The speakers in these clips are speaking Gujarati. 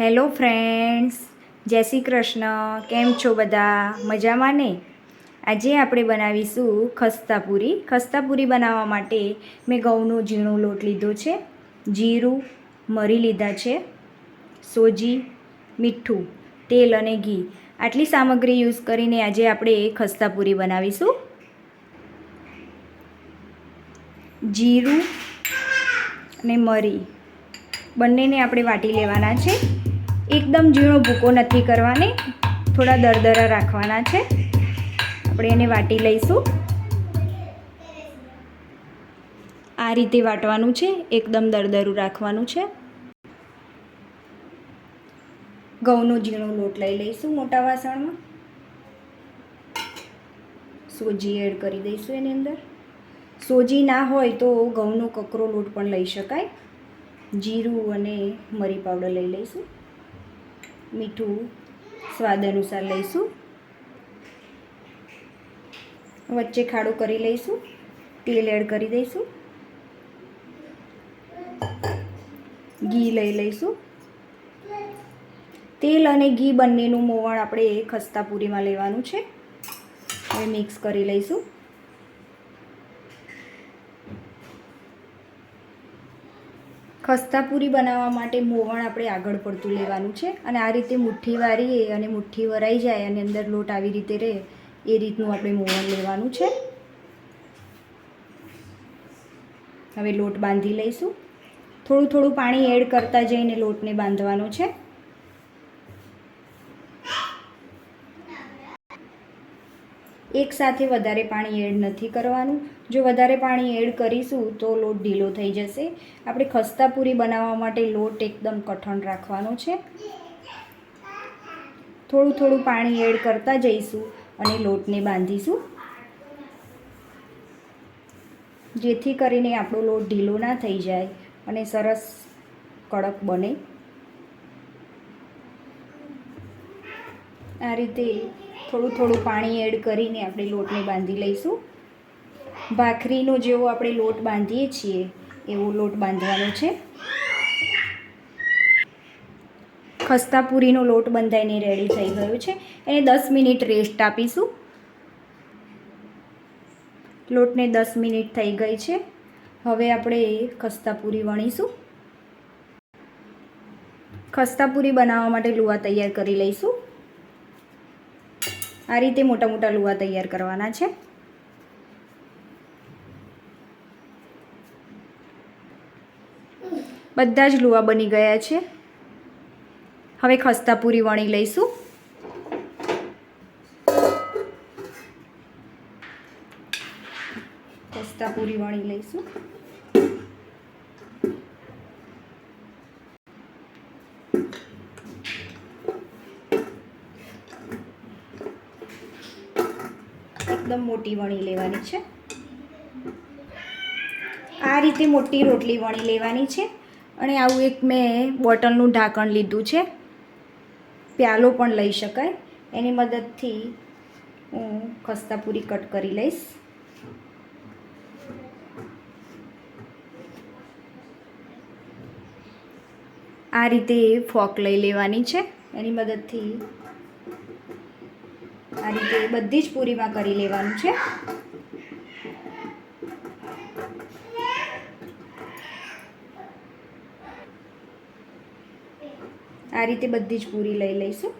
હેલો ફ્રેન્ડ્સ, જય શ્રી કૃષ્ણ. કેમ છો બધા? મજામાં ને? આજે આપણે બનાવીશું ખસ્તાપુરી. ખસ્તાપુરી બનાવવા માટે મેં ઘઉંનો ઝીણો લોટ લીધો છે, જીરું, મરી લીધા છે, સોજી, મીઠું, તેલ અને ઘી. આટલી સામગ્રી યુઝ કરીને આજે આપણે ખસ્તાપુરી બનાવીશું. જીરું અને મરી. બંનેને આપણે વાટી લેવાના છે. એકદમ ઝીણો ભૂકો નથી કરવાની. થોડા દરદરા રાખવાના છે. આપણે એને વાટી લઈશું. આ રીતે વાટવાનું છે. એકદમ દરદરું રાખવાનું છે. ઘઉંનો ઝીણો લોટ લઈ લઈશું મોટા વાસણમાં. સોજી એડ કરી દઈશું એની અંદર. સોજી ના હોય તો ઘઉંનો કકરો લોટ પણ લઈ શકાય. જીરું અને મરી પાવડર લઈ લઈશું. મીઠું સ્વાદ અનુસાર લઈશું. વચ્ચે ખાડું કરી લઈશું. તેલ એડ કરી દઈશું. ઘી લઈ લઈશું. તેલ અને ઘી બંનેનું મોવણ આપણે ખસ્તા પૂરીમાં લેવાનું છે. હવે મિક્સ કરી લઈશું. ખસ્તા પૂરી બનાવવા માટે મોવણ આપણે આગળ પડતું લેવાનું છે અને આ રીતે મુઠ્ઠી વારીએ અને મુઠ્ઠી વરાઈ જાય અને અંદર લોટ આવી રીતે રહે, એ રીતનું આપણે મોવણ લેવાનું છે. હવે લોટ બાંધી લઈશું. થોડું થોડું પાણી એડ કરતા જઈને લોટને બાંધવાનો છે. એક સાથે વધારે પાણી એડ નથી કરવાનું. જો વધારે પાણી એડ કરીશું તો લોટ ઢીલો થઈ જશે. આપણે ખસ્તા પૂરી બનાવવા માટે લોટ એકદમ કઠણ રાખવાનો છે. થોડું થોડું પાણી એડ કરતા જઈશું અને લોટને બાંધીશું. જેથી કરીને આપણો લોટ ઢીલો ના થઈ જાય અને સરસ કડક બને. આ રીતે થોડું થોડું પાણી એડ કરીને આપણે લોટને બાંધી લઈશું. ભાખરીનો જેવો આપણે લોટ બાંધીએ છીએ, એવો લોટ બાંધવાનો છે. ખસ્તા પૂરીનો લોટ બંધાઈને રેડી થઈ ગયો છે. એને દસ મિનિટ રેસ્ટ આપીશું. લોટને દસ મિનિટ થઈ ગઈ છે. હવે આપણે ખસ્તા પૂરી વણીશું. ખસ્તા પૂરી બનાવવા માટે લુવા તૈયાર કરી લઈશું. આ રીતે મોટા મોટા લુવા તૈયાર કરવાના છે. બધા જ લુવા બની ગયા છે. હવે ખસ્તા પૂરી વણી લઈશું. ખસ્તા પૂરી વણી લઈશું. એકદમ મોટી વણી લેવાની છે. આ રીતે મોટી રોટલી વણી લેવાની છે અને આવું એક મેં બોટલનું ઢાંકણ લીધું છે. પ્યાલો પણ લઈ શકાય. એની મદદથી હું ખસ્તા પૂરી કટ કરી લઈશ. આ રીતે ફોક લઈ લેવાની છે. એની મદદથી આ રીતે બધી જ પૂરીમાં કરી લેવાનું છે. આ રીતે બધી જ પૂરી લઈ લઈશું.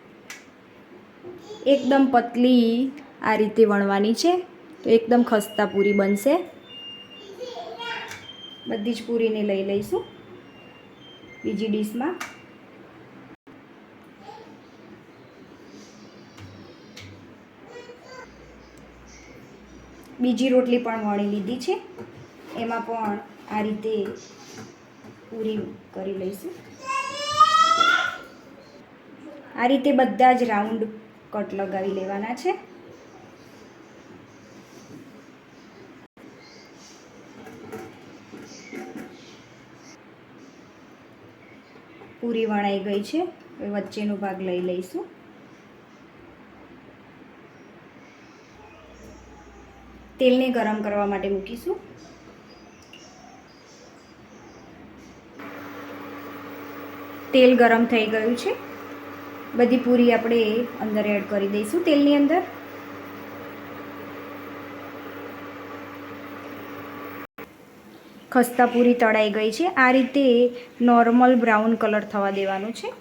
એકદમ પતલી આ રીતે વણવાની છે. તો એકદમ ખસ્તા પૂરી બનશે. બધી જ પૂરીને લઈ લઈશું. બીજી ડીશમાં. બીજી રોટલી પણ વણી લીધી છે. એમાં પણ આ રીતે પૂરી કરી લઈશું. આ રીતે બધા જ રાઉન્ડ કટ લગાવી લેવાના છે. પૂરી વણાઈ ગઈ છે. વચ્ચેનો ભાગ લઈ લઈશું. તેલને ગરમ કરવા માટે મૂકીશું. તેલ ગરમ થઈ ગયું છે. બધી પૂરી આપણે અંદર એડ કરી દઈશું તેલની અંદર. ખસ્તા પૂરી તળાઈ ગઈ છે. આ રીતે નોર્મલ બ્રાઉન કલર થવા દેવાનું છે.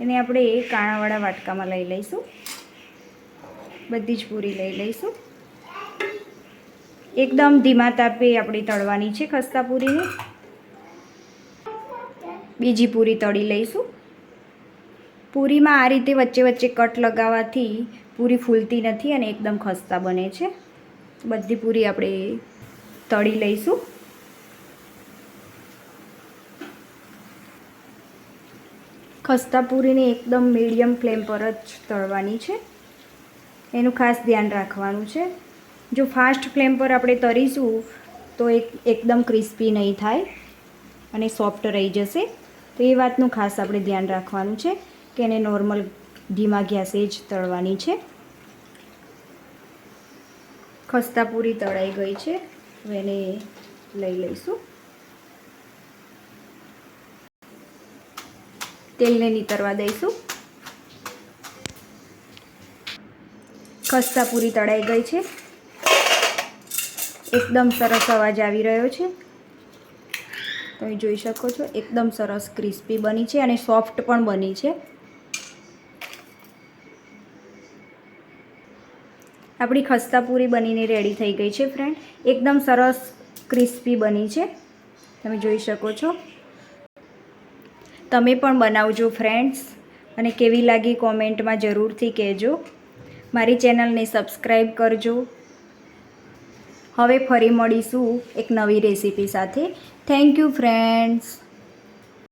એને આપણે કાણાવાળા વાટકામાં લઈ લઈશું. બધી જ પૂરી લઈ લઈશું. એકદમ ધીમા તાપે આપણે તળવાની છે ખસ્તા પૂરીને બીજી પૂરી તળી લઈશું. પૂરીમાં આ રીતે વચ્ચે વચ્ચે કટ લગાવવાથી પૂરી ફૂલતી નથી અને એકદમ ખસ્તા બને છે. બધી પૂરી આપણે તળી લઈશું. ખસ્તા પૂરીને એકદમ મીડિયમ ફ્લેમ પર જ તળવાની છે. એનું ખાસ ધ્યાન રાખવાનું છે. જો ફાસ્ટ ફ્લેમ પર આપણે તરીશું, તો એક એકદમ ક્રિસ્પી નહીં થાય અને સોફ્ટ રહી જશે. તો એ વાતનું ખાસ આપણે ધ્યાન રાખવાનું છે કે એને નોર્મલ ધીમા ગેસે જ તળવાની છે. ખસ્તા પૂરી તળાઈ ગઈ છે એને લઈ લઈશું. તેલને નીતરવા દઈશું. ખસ્તા પૂરી તળાઈ ગઈ છે. એકદમ સરસ અવાજ આવી રહ્યો છે. તમે જોઈ શકો છો, એકદમ સરસ ક્રિસ્પી બની છે અને સોફ્ટ પણ બની છે. આપણી ખસ્તા પૂરી બનીને રેડી થઈ ગઈ છે ફ્રેન્ડ એકદમ સરસ ક્રિસ્પી બની છે. તમે જોઈ શકો છો. તમે પણ બનાવજો ફ્રેન્ડ્સ અને કેવી લાગી કોમેન્ટમાં જરૂરથી કહેજો. મારી ચેનલને સબસ્ક્રાઈબ કરજો. હવે ફરી મળીશું એક નવી રેસીપી સાથે. Thank you friends